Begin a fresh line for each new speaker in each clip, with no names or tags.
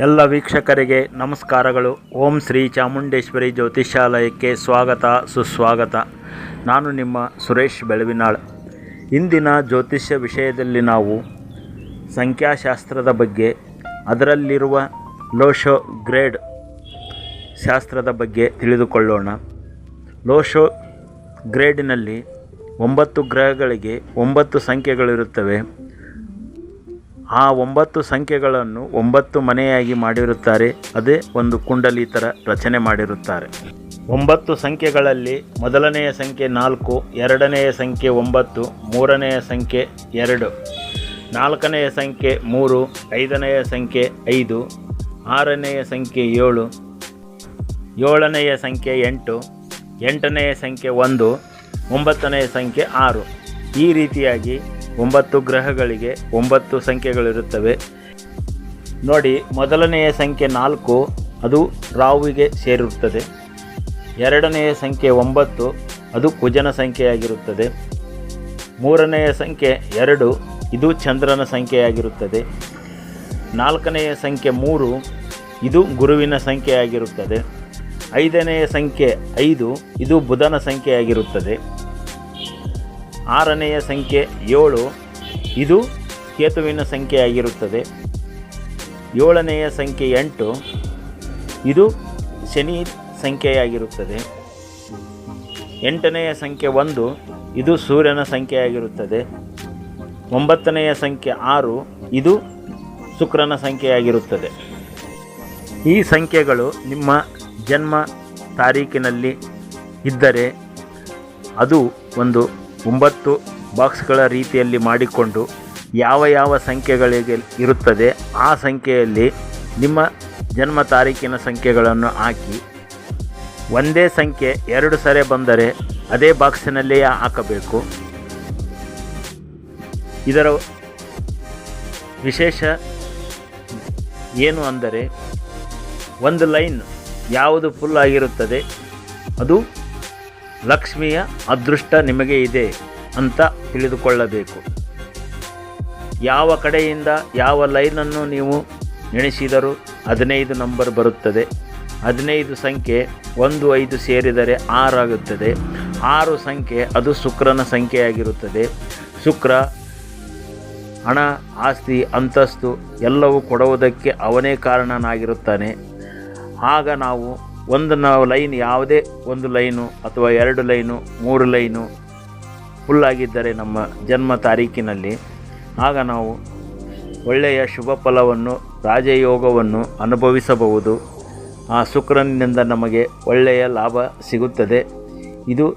ಎಲ್ಲ ವೀಕ್ಷಕರಿಗೆ ನಮಸ್ಕಾರಗಳು. ಓಂ ಶ್ರೀ ಚಾಮುಂಡೇಶ್ವರಿ ಜ್ಯೋತಿಷಾಲಯಕ್ಕೆ ಸ್ವಾಗತ, ಸುಸ್ವಾಗತ. ನಾನು ನಿಮ್ಮ ಸುರೇಶ್ ಬೆಳವಿನಾಳ್. ಇಂದಿನ ಜ್ಯೋತಿಷ್ಯ ವಿಷಯದಲ್ಲಿ ನಾವು ಸಂಖ್ಯಾಶಾಸ್ತ್ರದ ಬಗ್ಗೆ, ಅದರಲ್ಲಿರುವ ಲೋಶೋ ಗ್ರೇಡ್ ಶಾಸ್ತ್ರದ ಬಗ್ಗೆ ತಿಳಿದುಕೊಳ್ಳೋಣ. ಲೋಶೋ ಗ್ರೇಡಿನಲ್ಲಿ ಒಂಬತ್ತು ಗ್ರಹಗಳಿಗೆ ಒಂಬತ್ತು ಸಂಖ್ಯೆಗಳಿರುತ್ತವೆ. ಆ ಒಂಬತ್ತು ಸಂಖ್ಯೆಗಳನ್ನು ಒಂಬತ್ತು ಮನೆಯಾಗಿ ಮಾಡಿರುತ್ತಾರೆ. ಅದೇ ಒಂದು ಕುಂಡಲಿ ಥರ ರಚನೆ ಮಾಡಿರುತ್ತಾರೆ. ಒಂಬತ್ತು ಸಂಖ್ಯೆಗಳಲ್ಲಿ ಮೊದಲನೆಯ ಸಂಖ್ಯೆ ನಾಲ್ಕು, ಎರಡನೆಯ ಸಂಖ್ಯೆ ಒಂಬತ್ತು, ಮೂರನೆಯ ಸಂಖ್ಯೆ ಎರಡು, ನಾಲ್ಕನೆಯ ಸಂಖ್ಯೆ ಮೂರು, ಐದನೆಯ ಸಂಖ್ಯೆ ಐದು, ಆರನೆಯ ಸಂಖ್ಯೆ ಏಳು, ಏಳನೆಯ ಸಂಖ್ಯೆ ಎಂಟು, ಎಂಟನೆಯ ಸಂಖ್ಯೆ ಒಂದು, ಒಂಬತ್ತನೆಯ ಸಂಖ್ಯೆ ಆರು. ಈ ರೀತಿಯಾಗಿ ಒಂಬತ್ತು ಗ್ರಹಗಳಿಗೆ ಒಂಬತ್ತು ಸಂಖ್ಯೆಗಳಿರುತ್ತವೆ. ನೋಡಿ, ಮೊದಲನೆಯ ಸಂಖ್ಯೆ ನಾಲ್ಕು, ಅದು ರಾಹುವಿಗೆ ಸೇರಿರುತ್ತದೆ. ಎರಡನೆಯ ಸಂಖ್ಯೆ ಒಂಬತ್ತು, ಅದು ಕುಜನ ಸಂಖ್ಯೆಯಾಗಿರುತ್ತದೆ. ಮೂರನೆಯ ಸಂಖ್ಯೆ ಎರಡು, ಇದು ಚಂದ್ರನ ಸಂಖ್ಯೆಯಾಗಿರುತ್ತದೆ. ನಾಲ್ಕನೆಯ ಸಂಖ್ಯೆ ಮೂರು, ಇದು ಗುರುವಿನ ಸಂಖ್ಯೆಯಾಗಿರುತ್ತದೆ. ಐದನೆಯ ಸಂಖ್ಯೆ ಐದು, ಇದು ಬುಧನ ಸಂಖ್ಯೆಯಾಗಿರುತ್ತದೆ. ಆರನೆಯ ಸಂಖ್ಯೆ ಏಳು. ಇದು ಕೇತುವಿನ ಸಂಖ್ಯೆಯಾಗಿರುತ್ತದೆ. ಏಳನೆಯ ಸಂಖ್ಯೆ ಎಂಟು. ಇದು ಶನಿ ಸಂಖ್ಯೆಯಾಗಿರುತ್ತದೆ. ಎಂಟನೆಯ ಸಂಖ್ಯೆ ಒಂದು. ಇದು ಸೂರ್ಯನ ಸಂಖ್ಯೆಯಾಗಿರುತ್ತದೆ. ಒಂಬತ್ತನೆಯ ಸಂಖ್ಯೆ ಆರು. ಇದು ಶುಕ್ರನ ಸಂಖ್ಯೆಯಾಗಿರುತ್ತದೆ. ಈ ಸಂಖ್ಯೆಗಳು ನಿಮ್ಮ ಜನ್ಮ ತಾರೀಕಿನಲ್ಲಿ ಇದ್ದರೆ ಅದು ಒಂದು ಒಂಬತ್ತು ಬಾಕ್ಸ್ಗಳ ರೀತಿಯಲ್ಲಿ ಮಾಡಿಕೊಂಡು ಯಾವ ಯಾವ ಸಂಖ್ಯೆಗಳಿಗೆ ಇರುತ್ತದೆ, ಆ ಸಂಖ್ಯೆಯಲ್ಲಿ ನಿಮ್ಮ ಜನ್ಮ ತಾರೀಕಿನ ಸಂಖ್ಯೆಗಳನ್ನು ಹಾಕಿ. ಒಂದೇ ಸಂಖ್ಯೆ ಎರಡು ಸರಿ ಬಂದರೆ ಅದೇ ಬಾಕ್ಸಿನಲ್ಲಿಯೇ ಹಾಕಬೇಕು. ಇದರ ವಿಶೇಷ ಏನು ಅಂದರೆ, ಒಂದು ಲೈನ್ ಯಾವುದು ಫುಲ್ ಆಗಿರುತ್ತದೆ, ಅದು ಲಕ್ಷ್ಮಿಯ ಅದೃಷ್ಟ ನಿಮಗೆ ಇದೆ ಅಂತ ತಿಳಿದುಕೊಳ್ಳಬೇಕು. ಯಾವ ಕಡೆಯಿಂದ ಯಾವ ಲೈನನ್ನು ನೀವು ಎಣಿಸಿದರೂ ಹದಿನೈದು ನಂಬರ್ ಬರುತ್ತದೆ. ಹದಿನೈದು ಸಂಖ್ಯೆ ಒಂದು ಐದು ಸೇರಿದರೆ ಆರಾಗುತ್ತದೆ ಆರು ಸಂಖ್ಯೆ ಅದು ಶುಕ್ರನ ಸಂಖ್ಯೆಯಾಗಿರುತ್ತದೆ. ಶುಕ್ರ, ಹಣ, ಆಸ್ತಿ, ಅಂತಸ್ತು ಎಲ್ಲವೂ ಕೊಡುವುದಕ್ಕೆ ಅವನೇ ಕಾರಣನಾಗಿರುತ್ತಾನೆ. ಆಗ ನಾವು ಒಂದು ನಾವು ಲೈನ್ ಯಾವುದೇ ಒಂದು ಲೈನು ಅಥವಾ ಎರಡು ಲೈನು, ಮೂರು ಲೈನು ಫುಲ್ಲಾಗಿದ್ದರೆ ನಮ್ಮ ಜನ್ಮ ತಾರೀಕಿನಲ್ಲಿ, ಆಗ ನಾವು ಒಳ್ಳೆಯ ಶುಭ ಫಲವನ್ನು, ರಾಜಯೋಗವನ್ನು ಅನುಭವಿಸಬಹುದು. ಆ ಶುಕ್ರನಿಂದ ನಮಗೆ ಒಳ್ಳೆಯ ಲಾಭ ಸಿಗುತ್ತದೆ. ಇದು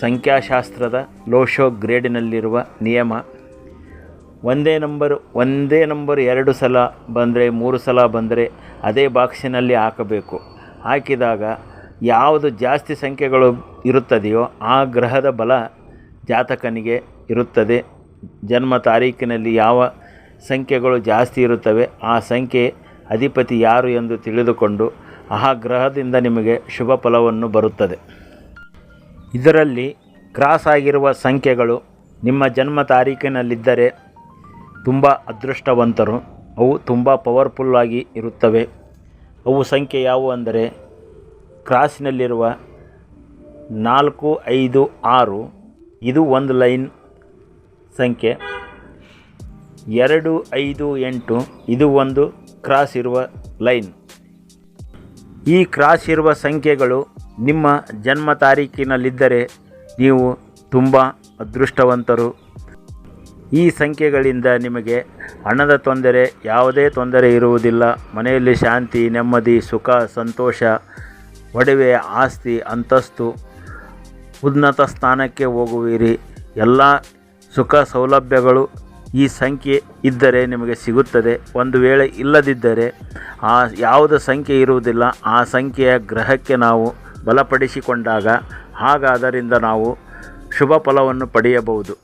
ಸಂಖ್ಯಾಶಾಸ್ತ್ರದ ಲೋಶೋ ಗ್ರೇಡಿನಲ್ಲಿರುವ ನಿಯಮ. ಒಂದೇ ನಂಬರ್ ಒಂದೇ ನಂಬರ್ ಎರಡು ಸಲ ಬಂದರೆ ಮೂರು ಸಲ ಬಂದರೆ ಅದೇ ಬಾಕ್ಸಿನಲ್ಲಿ ಹಾಕಬೇಕು. ಹಾಕಿದಾಗ ಯಾವುದು ಜಾಸ್ತಿ ಸಂಖ್ಯೆಗಳು ಇರುತ್ತದೆಯೋ ಆ ಗ್ರಹದ ಬಲ ಜಾತಕನಿಗೆ ಇರುತ್ತದೆ. ಜನ್ಮ ತಾರೀಕಿನಲ್ಲಿ ಯಾವ ಸಂಖ್ಯೆಗಳು ಜಾಸ್ತಿ ಇರುತ್ತವೆ ಆ ಸಂಖ್ಯೆ ಅಧಿಪತಿ ಯಾರು ಎಂದು ತಿಳಿದುಕೊಂಡು ಆ ಗ್ರಹದಿಂದ ನಿಮಗೆ ಶುಭ ಫಲವನ್ನು ಬರುತ್ತದೆ. ಇದರಲ್ಲಿ ಕ್ರಾಸ್ ಆಗಿರುವ ಸಂಖ್ಯೆಗಳು ನಿಮ್ಮ ಜನ್ಮ ತಾರೀಕಿನಲ್ಲಿದ್ದರೆ ತುಂಬ ಅದೃಷ್ಟವಂತರು. ಅವು ತುಂಬ ಪವರ್ಫುಲ್ಲಾಗಿ ಇರುತ್ತವೆ. ಅವು ಸಂಖ್ಯೆ ಯಾವುವು ಅಂದರೆ ಕ್ರಾಸ್ನಲ್ಲಿರುವ ನಾಲ್ಕು, ಐದು, ಆರು, ಇದು ಒಂದು ಲೈನ್ ಸಂಖ್ಯೆ. ಎರಡು, ಐದು, ಎಂಟು, ಇದು ಒಂದು ಕ್ರಾಸ್ ಇರುವ ಲೈನ್. ಈ ಕ್ರಾಸ್ ಇರುವ ಸಂಖ್ಯೆಗಳು ನಿಮ್ಮ ಜನ್ಮ ತಾರೀಕಿನಲ್ಲಿದ್ದರೆ ನೀವು ತುಂಬ ಅದೃಷ್ಟವಂತರು. ಈ ಸಂಖ್ಯೆಗಳಿಂದ ನಿಮಗೆ ಹಣದ ತೊಂದರೆ, ಯಾವುದೇ ತೊಂದರೆ ಇರುವುದಿಲ್ಲ. ಮನೆಯಲ್ಲಿ ಶಾಂತಿ, ನೆಮ್ಮದಿ, ಸುಖ, ಸಂತೋಷ, ಒಡವೆ, ಆಸ್ತಿ, ಅಂತಸ್ತು, ಉನ್ನತ ಸ್ಥಾನಕ್ಕೆ ಹೋಗುವಿರಿ. ಎಲ್ಲ ಸುಖ ಸೌಲಭ್ಯಗಳು ಈ ಸಂಖ್ಯೆ ಇದ್ದರೆ ನಿಮಗೆ ಸಿಗುತ್ತದೆ. ಒಂದು ವೇಳೆ ಇಲ್ಲದಿದ್ದರೆ ಆ ಯಾವುದ ಸಂಖ್ಯೆ ಇರುವುದಿಲ್ಲ. ಆ ಸಂಖ್ಯೆಯ ಗ್ರಹಕ್ಕೆ ನಾವು ಬಲಪಡಿಸಿಕೊಂಡಾಗ ಹಾಗಾದರಿಂದ ನಾವು ಶುಭ ಫಲವನ್ನು ಪಡೆಯಬಹುದು.